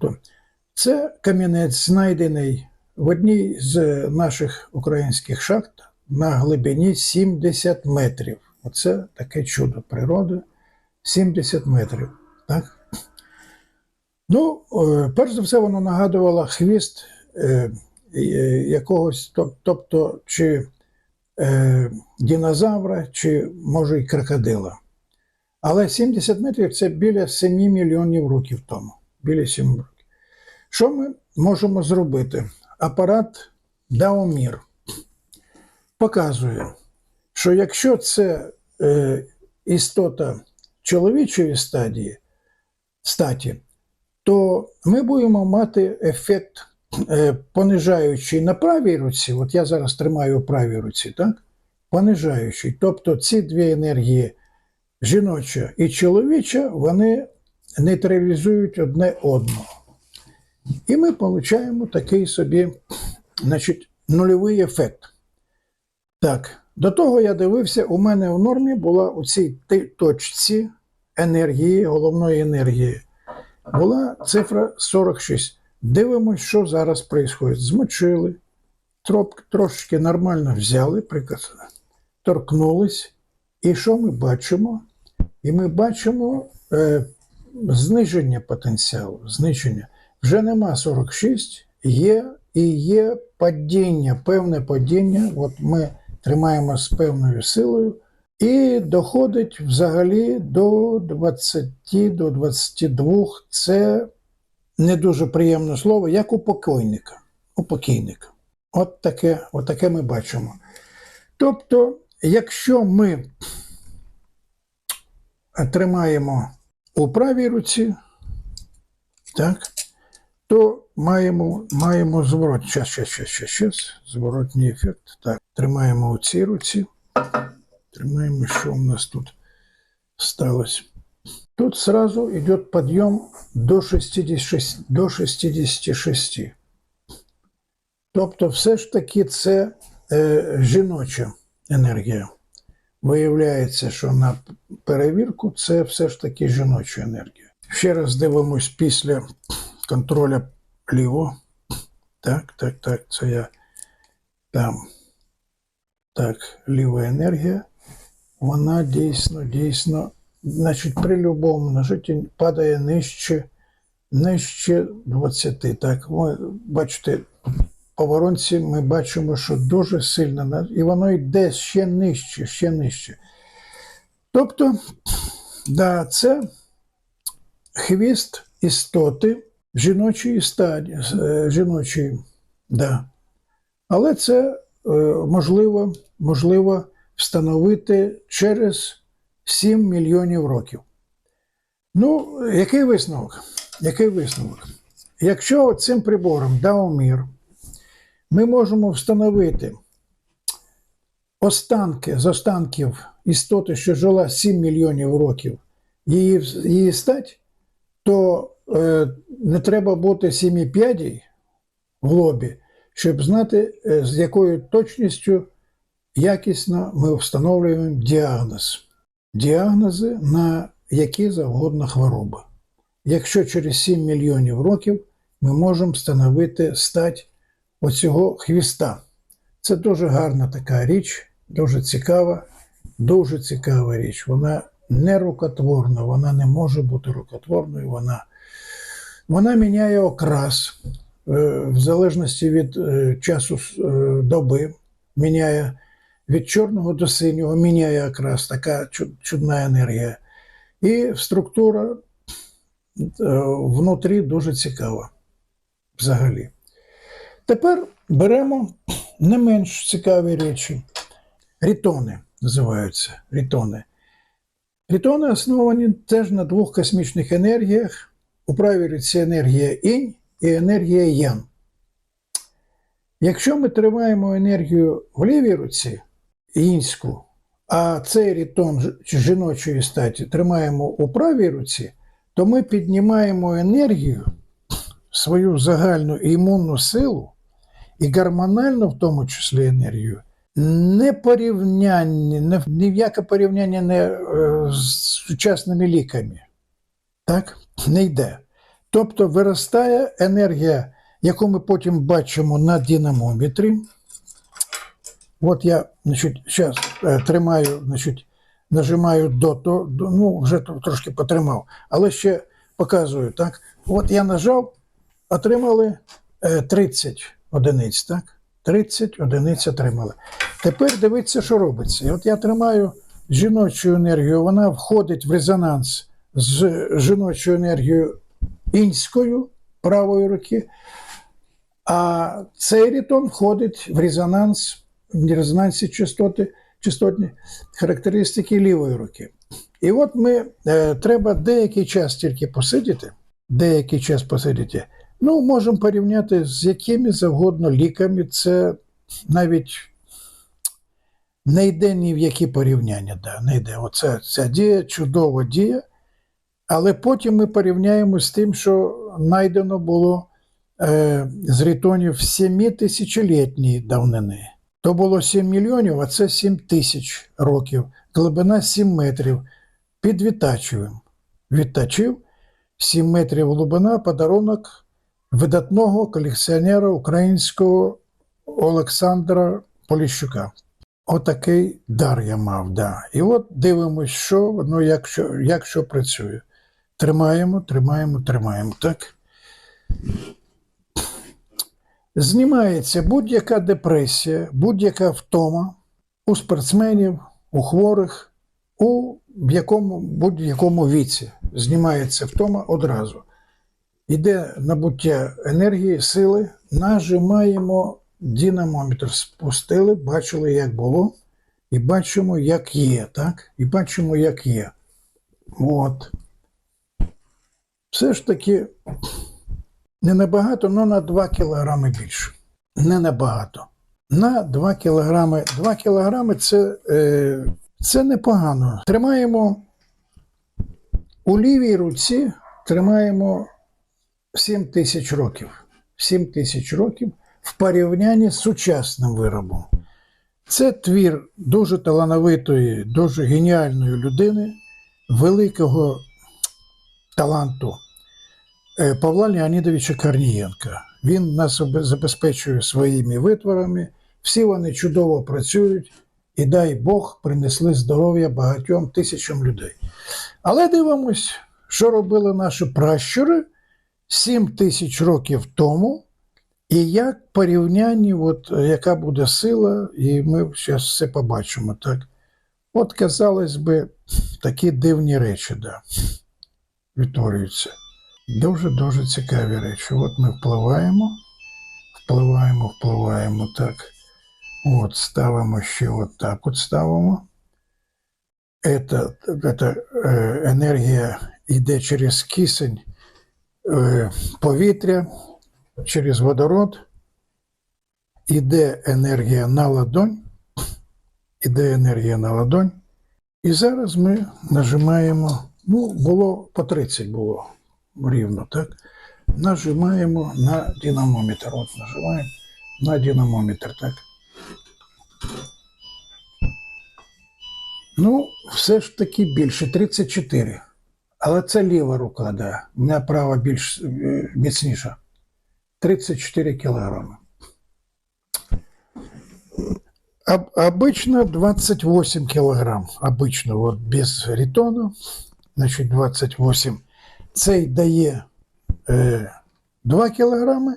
Тобто це камінець знайдений в одній з наших українських шахт на глибині 70 метрів. Оце таке чудо природи. 70 метрів. Так? Ну, е, перш за все, воно нагадувало хвіст е, е, якогось, тобто, чи динозавра, чи може й крокодила. Але 70 метрів це біля 7 мільйонів років тому. Біля 7 років. Що ми можемо зробити? Апарат Даомір показує, що якщо це е, істота чоловічої стадії, статі, то ми будемо мати ефект е, понижаючий на правій руці. От я зараз тримаю у правій руці, так? Понижаючий. Тобто ці дві енергії, жіноча і чоловіча, вони нейтралізують одне одного. І ми отримуємо такий собі значить, нульовий ефект. Так, до того я дивився, у мене в нормі була у цій точці енергії, головної енергії, була цифра 46. Дивимось, що зараз відбувається. Змочили, трошечки нормально взяли, торкнулись. І що ми бачимо? І ми бачимо е, зниження потенціалу. Зниження. Вже нема 46, є і є падіння, певне падіння. От ми тримаємо з певною силою, і доходить взагалі до 20, до 22. Це не дуже приємне слово, як у покойника. У покійника. От таке, от таке ми бачимо. Тобто, якщо ми тримаємо у правій руці, так, то маємо, маємо зворот. Щас, щас, щас, щас, щас. Зворотній ефект. Так, тримаємо у цій руці. Тримаємо, що у нас тут сталося. Тут сразу идет подъем до 66. До 66. Тобто, все ж таки це е, жіноча енергія. Виявляється, що на перевірку це все ж таки жіноча енергія. Ще раз дивимось після контроля ліво. Так, так, так, це я там. Так, ліва енергія. Вона дійсно, дійсно, значить, при любому нажитті падає нижче, нижче 20. Так, ви бачите, по воронці ми бачимо, що дуже сильно, і воно йде ще нижче, ще нижче. Тобто, да, це хвіст істоти жіночої стадії, е, жіночої, да. Але це е, можливо, можливо встановити через 7 мільйонів років. Ну, який висновок? Який висновок? Якщо цим прибором Даомір ми можемо встановити останки з останків істоти, що жила 7 мільйонів років, її, її стать, то е, не треба бути сіміп'ядій в лобі, щоб знати, е, з якою точністю якісно ми встановлюємо діагноз. Діагнози на які завгодно хвороби. Якщо через 7 мільйонів років ми можемо встановити стать оцього хвіста. Це дуже гарна така річ, дуже цікава, дуже цікава річ. Вона не рукотворна, вона не може бути рукотворною. Вона, вона міняє окрас е, в залежності від е, часу е, доби, міняє від чорного до синього, міняє окрас, така чудна енергія. І структура внутрі дуже цікава взагалі. Тепер беремо не менш цікаві речі. Рітони називаються рітони. Рітони основані теж на двох космічних енергіях. У правій руці енергія інь і енергія ян. Якщо ми тримаємо енергію в лівій руці, інську, а цей рітон жіночої статі тримаємо у правій руці, то ми піднімаємо енергію, свою загальну імунну силу і гормональну, в тому числі енергію, не порівняння, ні в яке порівняння не е, з сучасними ліками. Так? Не йде. Тобто виростає енергія, яку ми потім бачимо на динамометрі. От я значить, зараз тримаю, значить, нажимаю до, до ну, вже трошки потримав, але ще показую. Так? От я нажав, отримали е, 30 одиниць. Так? 30 одиниць отримали. Тепер дивіться, що робиться. І от я тримаю жіночу енергію, вона входить в резонанс з жіночою енергією інською правої руки, а цей ритон входить в резонанс, в резонансі частоти, частотні характеристики лівої руки. І от ми е, треба деякий час тільки посидіти, деякий час посидіти. Ну, можемо порівняти з якими завгодно ліками. Це навіть не йде ні в які порівняння. Да, не йде. Оце ця дія, чудова дія. Але потім ми порівняємо з тим, що знайдено було е, з ритонів 7 тисячолітньої давнини. То було 7 мільйонів, а це 7 тисяч років. Глибина 7 метрів. Під Вітачевим. Відтачив 7 метрів глибина подарунок видатного колекціонера українського Олександра Поліщука. Отакий дар я мав, да. І от дивимось, що ну, як, що, як що працює. Тримаємо, тримаємо, тримаємо. Так. Знімається будь-яка депресія, будь-яка втома у спортсменів, у хворих, у якому, будь-якому віці. Знімається втома одразу. Іде набуття енергії, сили, нажимаємо динамометр, спустили, бачили, як було, і бачимо, як є. так? І бачимо, як є. От. Все ж таки не набагато, але на 2 кілограми більше. Не набагато. На 2 кілограми. 2 кілограми це, е, це непогано. Тримаємо у лівій руці, тримаємо 7 тисяч років. 7 тисяч років в порівнянні з сучасним виробом. Це твір дуже талановитої, дуже геніальної людини, великого таланту е, Павла Леонідовича Корнієнка. Він нас забезпечує своїми витворами. Всі вони чудово працюють і дай Бог принесли здоров'я багатьом тисячам людей. Але дивимось, що робили наші пращури 7 тисяч років тому, і як порівнянні, от, е, яка буде сила, і ми зараз все побачимо. Так? От, казалось би, такі дивні речі, да, відтворюються. Дуже-дуже цікаві речі. От ми впливаємо, впливаємо, впливаємо так. От, ставимо ще от так от ставимо. Ета, е, енергія йде через кисень повітря, через водород. Іде енергія на ладонь, іде енергія на ладонь. І зараз ми нажимаємо, ну, було по 30 було рівно, так? Нажимаємо на динамометр. От нажимаємо на динамометр, так. Ну, все ж таки більше 34. Але це ліва рука, да. У мене права більш е, міцніша. 34 кілограми. Об, обычно 28 килограмм. Обычно, вот без ритону, значить 28. Цей дає е, 2 кілограми,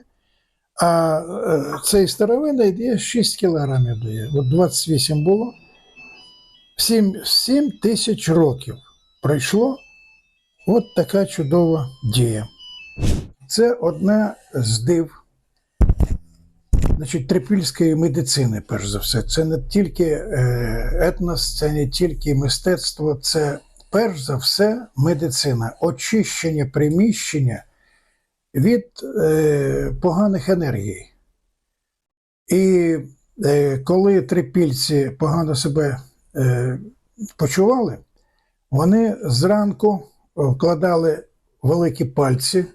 а е, цей старовинний дає 6 кілограмів дає. От 28 було. 7, 7 тисяч років пройшло. От така чудова дія. Це одна з див значить, трипільської медицини, перш за все. Це не тільки е, етнос, це не тільки мистецтво, це перш за все медицина, очищення приміщення від е, поганих енергій. І е, коли трипільці погано себе почували, вони зранку вкладали великі пальці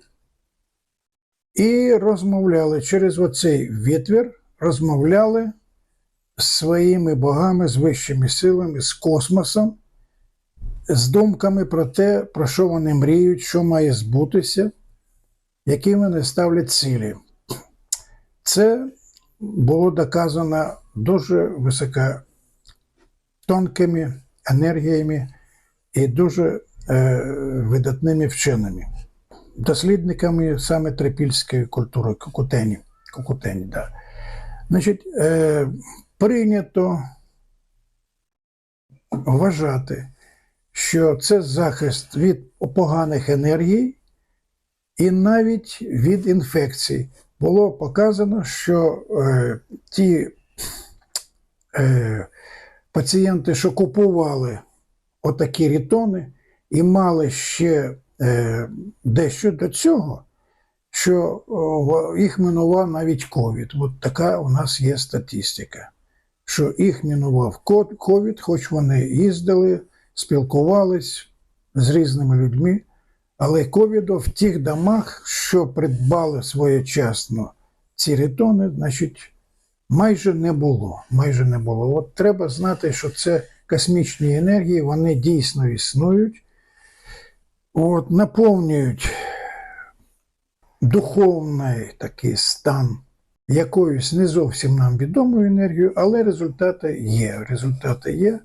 і розмовляли через оцей відвір, розмовляли з своїми богами, з вищими силами, з космосом, з думками про те, про що вони мріють, що має збутися. які вони ставлять цілі. Це було доказано дуже високотонкими енергіями і дуже видатними вченими, дослідниками саме трипільської культури кукутені. кукутені да. Значить, е, прийнято вважати, що це захист від поганих енергій і навіть від інфекцій. Було показано, що е, ті е, пацієнти, що купували отакі рітони і мали ще е, дещо до цього, що їх минував навіть ковід. От така у нас є статистика, що їх мінував ковід, хоч вони їздили, спілкувались з різними людьми, але ковіду в тих домах, що придбали своєчасно ці рітони, значить, майже не було. Майже не було. От треба знати, що це космічні енергії, вони дійсно існують, от, наповнюють духовний такий стан якоюсь не зовсім нам відомою енергією, але результати є. Результати є.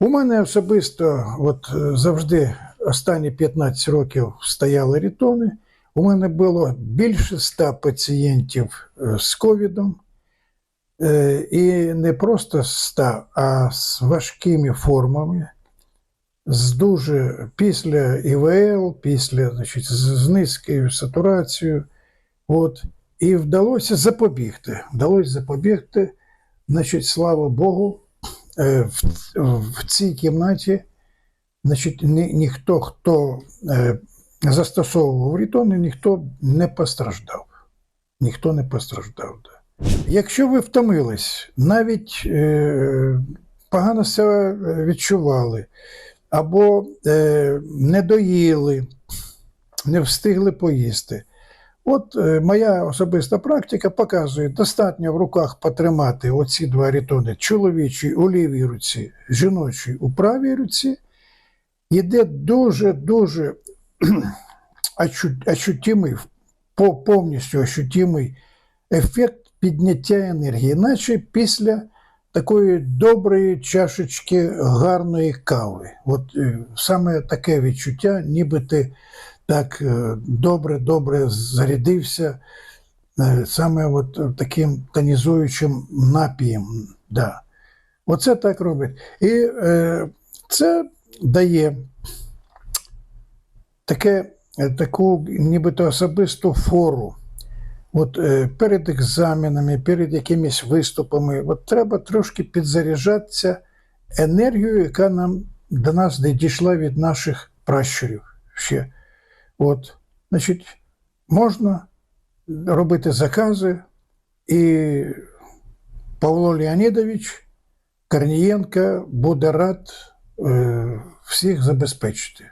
У мене особисто, от завжди останні 15 років стояли рітони. У мене було більше ста пацієнтів е, з ковідом. Е, І не просто 100, а з важкими формами, з дуже після ІВЛ, після значить, з низькою сатурацією. От, і вдалося запобігти. Вдалося запобігти. Значить, слава Богу, е, в, в цій кімнаті значить, ні, ніхто, хто е, застосовував рітони, ніхто не постраждав. Ніхто не постраждав. Да. Якщо ви втомились, навіть е, погано себе відчували, або е, не доїли, не встигли поїсти. От е, моя особиста практика показує, достатньо в руках потримати оці два рітони чоловічий у лівій руці, жіночий у правій руці, йде дуже-дуже ощу- ощутимий, повністю ощутимий ефект підняття енергії, наче після такої доброї чашечки гарної кави. От е, саме таке відчуття, ніби ти так добре-добре зарядився е, саме от е, таким тонізуючим напієм. Да. Оце так робить. І е, це дає таке, таку нібито особисту фору. От е, перед екзаменами, перед якимись виступами, от треба трошки підзаряджатися енергією, яка нам до нас не дійшла від наших пращурів ще. От, значить, можна робити закази, і Павло Леонідович Корнієнко буде рад е, всіх забезпечити.